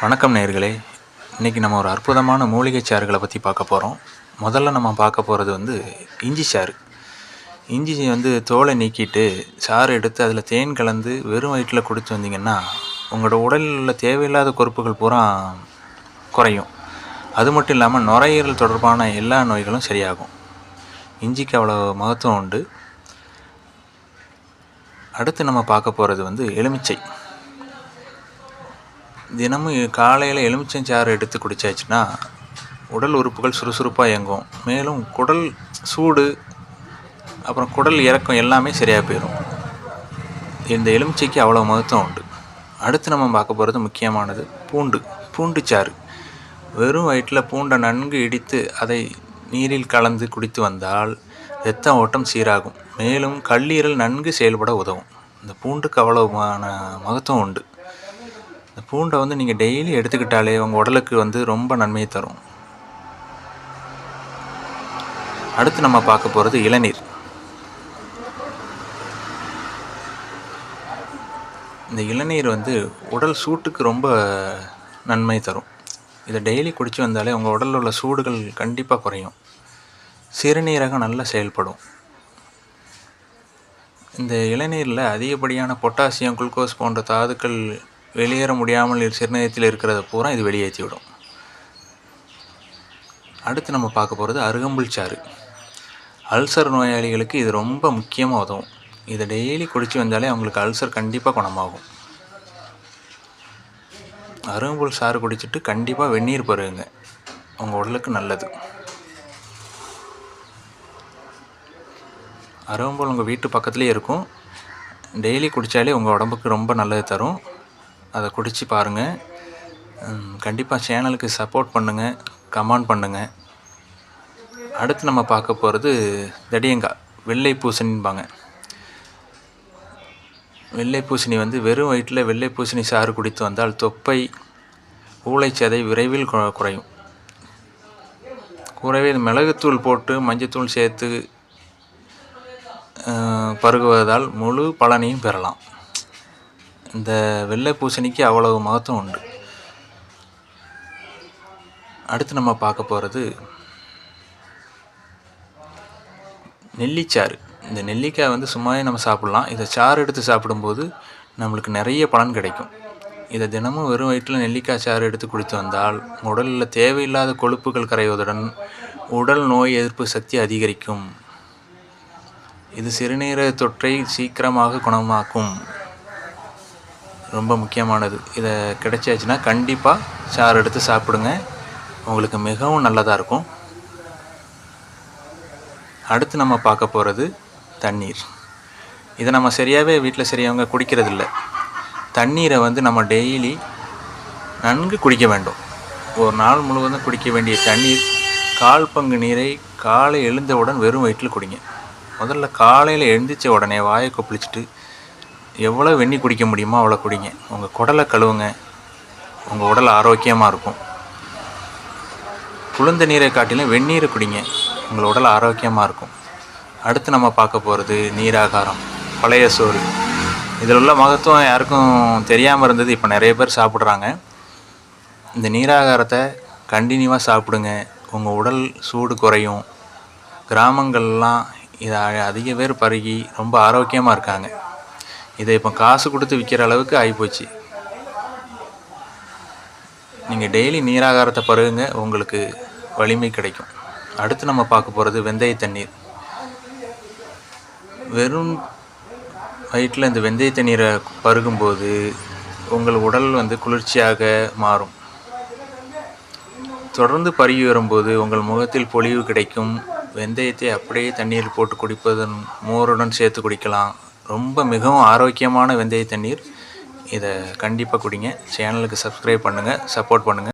வணக்கம் நேயர்களே. இன்றைக்கி நம்ம ஒரு அற்புதமான மூலிகை சாறுகளை பற்றி பார்க்க போகிறோம் முதல்ல நம்ம பார்க்க போகிறது வந்து இஞ்சி சாறு. இஞ்சி வந்து தோலை நீக்கிட்டு சாறு எடுத்து அதில் தேன் கலந்து வெறும் வயிற்றில் குடித்து வந்தீங்கன்னா உங்களோட உடலில் உள்ள தேவையில்லாத கொறுப்புகள் பூரா குறையும். அது மட்டும் இல்லாமல் நுரையீரல் தொடர்பான எல்லா நோய்களும் சரியாகும். இஞ்சிக்கு அவ்வளோ மகத்துவம் உண்டு. அடுத்து நம்ம பார்க்க போகிறது வந்து எலுமிச்சை. தினமும் காலையில் எலுமிச்சஞ்சாறு எடுத்து குடித்தாச்சுன்னா உடல் உறுப்புகள் சுறுசுறுப்பாக இயங்கும். மேலும் குடல் சூடு அப்புறம் குடல் இறக்கம் எல்லாமே சரியாக போயிடும் இந்த எலுமிச்சைக்கு அவ்வளோ மகத்துவம் உண்டு. அடுத்து நம்ம பார்க்க போகிறது முக்கியமானது பூண்டு பூண்டுச்சாறு வெறும் வயிற்றில் பூண்டை நன்கு இடித்து அதை நீரில் கலந்து குடித்து வந்தால் இரத்த ஓட்டம் சீராகும். மேலும் கல்லீரல் நன்கு செயல்பட உதவும். இந்த பூண்டுக்கு அவ்வளவுமான மகத்துவம் உண்டு. இந்த பூண்டை வந்து நீங்கள் டெய்லி எடுத்துக்கிட்டாலே உங்கள் உடலுக்கு வந்து ரொம்ப நன்மையை தரும். அடுத்து நம்ம பார்க்க போகிறது இளநீர். இந்த இளநீர் வந்து உடல் சூட்டுக்கு ரொம்ப நன்மை தரும். இதை டெய்லி குடித்து வந்தாலே உங்கள் உடலில் உள்ள சூடுகள் கண்டிப்பாக குறையும். சிறுநீரகம் நல்லா செயல்படும். இந்த இளநீரில் அதிகப்படியான பொட்டாசியம் குளுக்கோஸ் போன்ற தாதுக்கள் வெளியேற முடியாமல் சிறுநீரகத்தில் இருக்கிறத பூரா இது வெளியேற்றி விடும் அடுத்து நம்ம பார்க்க போகிறது அருகம்புல் சாறு. அல்சர் நோயாளிகளுக்கு இது ரொம்ப முக்கியமாக உதவும் இதை டெய்லி குடித்து வந்தாலே அவங்களுக்கு அல்சர் கண்டிப்பாக குணமாகும். அருகம்புல் சாறு குடிச்சிட்டு கண்டிப்பாக வெந்நீர் பருகுங்க உங்கள் உடலுக்கு நல்லது. அருகம்புல் உங்கள் வீட்டு பக்கத்துலேயே இருக்கும். டெய்லி குடித்தாலே உங்கள் உடம்புக்கு ரொம்ப நல்லது தரும். அதை குடித்து பாருங்கள் கண்டிப்பாக சேனலுக்கு சப்போர்ட் பண்ணுங்கள் கமெண்ட் பண்ணுங்கள் அடுத்து நம்ம பார்க்க போகிறது தடியங்காய் வெள்ளை பூசணிம்பாங்க வெள்ளை பூசணி வந்து வெறும் வயிற்றில் வெள்ளை பூசணி சாறு குடித்து வந்தால் தொப்பை ஊளைச்சதை விரைவில் குறையும். கூடவே மிளகுத்தூள் போட்டு மஞ்சத்தூள் சேர்த்து பருகுவதால் முழு பலனையும் பெறலாம். இந்த வெள்ளை பூசணிக்கு அவ்வளவு மகத்துவம் உண்டு. அடுத்து நம்ம பார்க்க போகிறது நெல்லிச்சாறு. இந்த நெல்லிக்காய் வந்து சும்மாவே நம்ம சாப்பிட்லாம். இதை சாறு எடுத்து சாப்பிடும்போது நம்மளுக்கு நிறைய பலன் கிடைக்கும். இதை தினமும் வெறும் வயிற்றில் நெல்லிக்காய் சாறு எடுத்து குடித்து வந்தால் உடலில் தேவையில்லாத கொழுப்புகள் கரைவதுடன் உடல் நோய் எதிர்ப்பு சக்தி அதிகரிக்கும். இது சிறுநீரக தொற்றை சீக்கிரமாக குணமாக்கும். ரொம்ப முக்கியமானது. இதை கிடைச்சாச்சுன்னா கண்டிப்பாக சாறு எடுத்து சாப்பிடுங்க. உங்களுக்கு மிகவும் நல்லதாக இருக்கும். அடுத்து நம்ம பார்க்க போகிறது தண்ணீர். இதை நம்ம சரியாகவே வீட்டில் சரியாகவங்க குடிக்கிறதில்ல. தண்ணீரை வந்து நம்ம டெய்லி நன்கு குடிக்க வேண்டும். ஒரு நாள் முழுவதும் குடிக்க வேண்டிய தண்ணீர் கால் பங்கு நீரை காலை எழுந்தவுடன் வெறும் வயிற்றில் குடிங்க. முதல்ல காலையில் எழுந்திரிச்ச உடனே வாயை கொப்பளிச்சுட்டு எவ்வளோ வெண்ணி குடிக்க முடியுமோ அவ்வளோ குடிங்க. உங்கள் குடலை கழுவுங்க. உங்கள் உடல் ஆரோக்கியமாக இருக்கும். குளிர்ந்த நீரை காட்டிலும் வெந்நீரை குடிங்க. உங்கள் உடல் ஆரோக்கியமாக இருக்கும். அடுத்து நம்ம பார்க்க போகிறது நீராகாரம் பழைய சோறு. இதில் உள்ள மகத்துவம் யாருக்கும் தெரியாமல் இருந்தது இப்போ நிறைய பேர் சாப்பிட்றாங்க. இந்த நீராகாரத்தை கண்டினியூவாக சாப்பிடுங்க. உங்கள் உடல் சூடு குறையும். கிராமங்கள்லாம் இதை அதிக பேர் பருகி ரொம்ப ஆரோக்கியமாக இருக்காங்க. இதை இப்போ காசு கொடுத்து விற்கிற அளவுக்கு ஆகிப்போச்சு நீங்கள் டெய்லி நீராகாரத்தை பருகுங்க உங்களுக்கு வலிமை கிடைக்கும். அடுத்து நம்ம பார்க்க போகிறது வெந்தய தண்ணீர். வெறும் வயிற்றில் இந்த வெந்தய தண்ணீரை பருகும்போது உங்கள் உடல் வந்து குளிர்ச்சியாக மாறும். தொடர்ந்து பருகி வரும்போது உங்கள் முகத்தில் பொலிவு கிடைக்கும். வெந்தயத்தை அப்படியே தண்ணீர் போட்டு குடிப்பதன் மோருடன் சேர்த்து குடிக்கலாம். ரொம்ப மிகவும் ஆரோக்கியமான வெந்தய தண்ணீர். இதை கண்டிப்பாக குடிங்க. சேனலுக்கு சப்ஸ்கிரைப் பண்ணுங்கள் சப்போர்ட் பண்ணுங்கள்